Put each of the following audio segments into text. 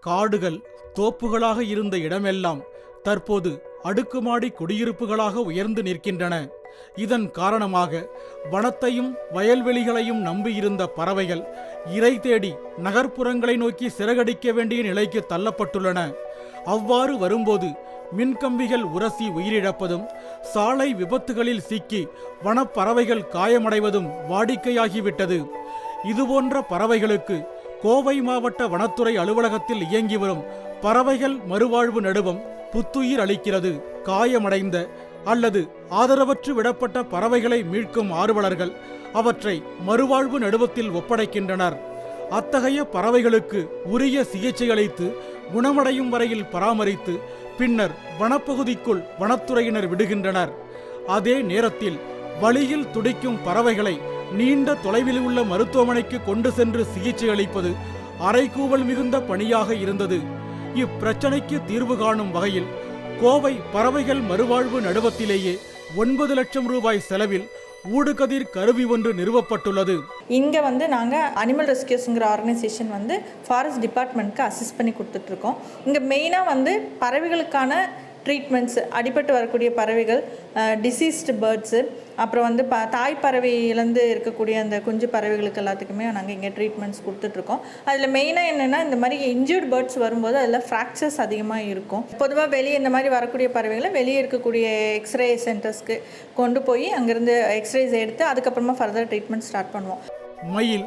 காடுகள் தோப்புகளாக இருந்த இடமெல்லாம் தற்போது அடுக்குமாடி குடியிருப்புகளாக உயர்ந்து நிற்கின்றன. இதன் காரணமாக வனத்தையும் வயல்வெளிகளையும் நம்பியிருந்த பறவைகள் இரை தேடி நகர்ப்புறங்களை நோக்கி சிறகடிக்க வேண்டிய நிலைக்கு தள்ளப்பட்டுள்ளன. அவ்வாறு வரும்போது மின்கம்பிகள் உரசி உயிரிழப்பதும் சாலை விபத்துகளில் சிக்கி வனப்பறவைகள் காயமடைவதும் வாடிக்கையாகிவிட்டது. இதுபோன்ற பறவைகளுக்கு கோவை மாவட்ட வனத்துறை அலுவலகத்தில் இயங்கி வரும் பறவைகள் மறுவாழ்வு நடுவம் புத்துயிர் அளிக்கிறது. காயமடைந்த அல்லது ஆதரவற்று விடப்பட்ட பறவைகளை மீட்கும் ஆர்வலர்கள் அவற்றை மறுவாழ்வு நடுவத்தில் ஒப்படைக்கின்றனர். அத்தகைய பறவைகளுக்கு உரிய சிகிச்சை அளித்து குணமடையும் வரையில் பராமரித்து பின்னர் வனப்பகுதிக்குள் வனத்துறையினர் விடுகின்றனர். அதே நேரத்தில் வழியில் துடிக்கும் பறவைகளை நீண்ட தொலைவில் உள்ள மருத்துவமனைக்கு கொண்டு சென்று சிகிச்சை அளிப்பது அரைக்கூவல் மிகுந்த பணியாக இருந்தது. இப்பிரச்சனைக்கு தீர்வு காணும் வகையில் கோவை பறவைகள் மறுவாழ்வு நடுவத்திலேயே ஒன்பது லட்சம் ரூபாய் செலவில் ஊடுகதிர் கருவி ஒன்று நிறுவப்பட்டுள்ளது. இங்கே வந்து நாங்கள் அனிமல் ரெஸ்கியூஸுங்கிற ஆர்கனைசேஷன் வந்து ஃபாரஸ்ட் டிபார்ட்மெண்ட்க்கு அசிஸ்ட் பண்ணி கொடுத்துட்ருக்கோம் இங்கே மெயினாக வந்து பறவைகளுக்கான ட்ரீட்மெண்ட்ஸ் அடிபட்டு வரக்கூடிய பறவைகள் டிசீஸ்டு பேர்ட்ஸு அப்புறம் வந்து ப தாய் பறவையிலேருந்து இருக்கக்கூடிய அந்த குஞ்சு பறவைகளுக்கு எல்லாத்துக்குமே நாங்கள் இங்கே ட்ரீட்மெண்ட்ஸ் கொடுத்துட்ருக்கோம். அதில் மெயினாக என்னென்னா இந்த மாதிரி இன்ஜூர்ட் பேர்ட்ஸ் வரும்போது அதில் ஃப்ராக்சர்ஸ் அதிகமாக இருக்கும். பொதுவாக வெளியே இந்த மாதிரி வரக்கூடிய பறவைகளை வெளியே இருக்கக்கூடிய எக்ஸ்ரே சென்டர்ஸ்க்கு கொண்டு போய் அங்கேருந்து எக்ஸ்ரேஸ் எடுத்து அதுக்கப்புறமா ஃபர்தர் ட்ரீட்மெண்ட் ஸ்டார்ட் பண்ணுவோம். மயில்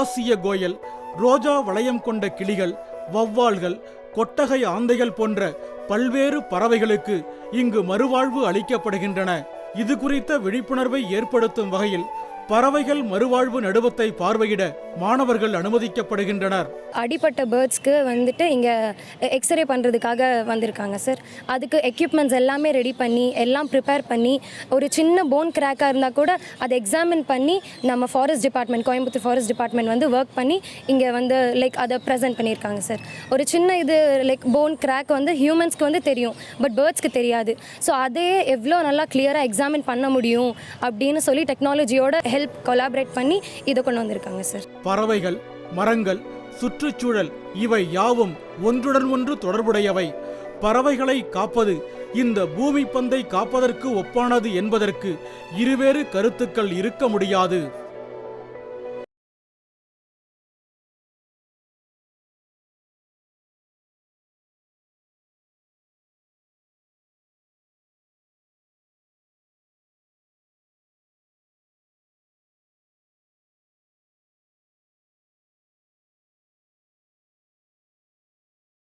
ஆசிய கோயல் ரோஜா வளையம் கொண்ட கிளிகள் வௌவால்கள் கொட்டகை ஆந்தைகள் போன்ற பல்வேறு பறவைகளுக்கு இங்கு மறுவாழ்வு அளிக்கப்படுகின்றன. இது குறித்த விழிப்புணர்வை ஏற்படுத்தும் வகையில் பறவைகள் மறுவாழ்வு நடுவத்தை பார்வையிட மாணவர்கள் அனுமதிக்கப்படுகின்றனர். அடிப்பட்ட பேர்ட்ஸ்க்கு வந்துட்டு இங்கே எக்ஸ்ரே பண்ணுறதுக்காக வந்திருக்காங்க சார் அதுக்கு எக்யூப்மெண்ட்ஸ் எல்லாமே ரெடி பண்ணி எல்லாம் ப்ரிப்பேர் பண்ணி ஒரு சின்ன போன் கிராக்காக இருந்தால் கூட அதை எக்ஸாமின் பண்ணி நம்ம forest department Coimbatore forest department வந்து ஒர்க் பண்ணி இங்கே வந்து லைக் அதை ப்ரெசென்ட் பண்ணியிருக்காங்க சார் ஒரு சின்ன இது லைக் போன் கிராக் வந்து ஹியூமன்ஸ்க்கு வந்து தெரியும் பட் பேர்ட்ஸ்க்கு தெரியாது. ஸோ அதே எவ்வளோ நல்லா கிளியராக எக்ஸாமின் பண்ண முடியும் அப்படின்னு சொல்லி டெக்னாலஜியோட ஹெல்ப் கொலாபரேட் பண்ணி இதை கொண்டு வந்திருக்காங்க சார் பறவைகள் மரங்கள் சுற்றுச்சூழல் இவை யாவும் ஒன்றுடன் ஒன்று தொடர்புடையவை. பறவைகளை காப்பது இந்த பூமி பந்தை காப்பதற்கு ஒப்பானது என்பதற்கு இருவேறு கருத்துக்கள் இருக்க முடியாது.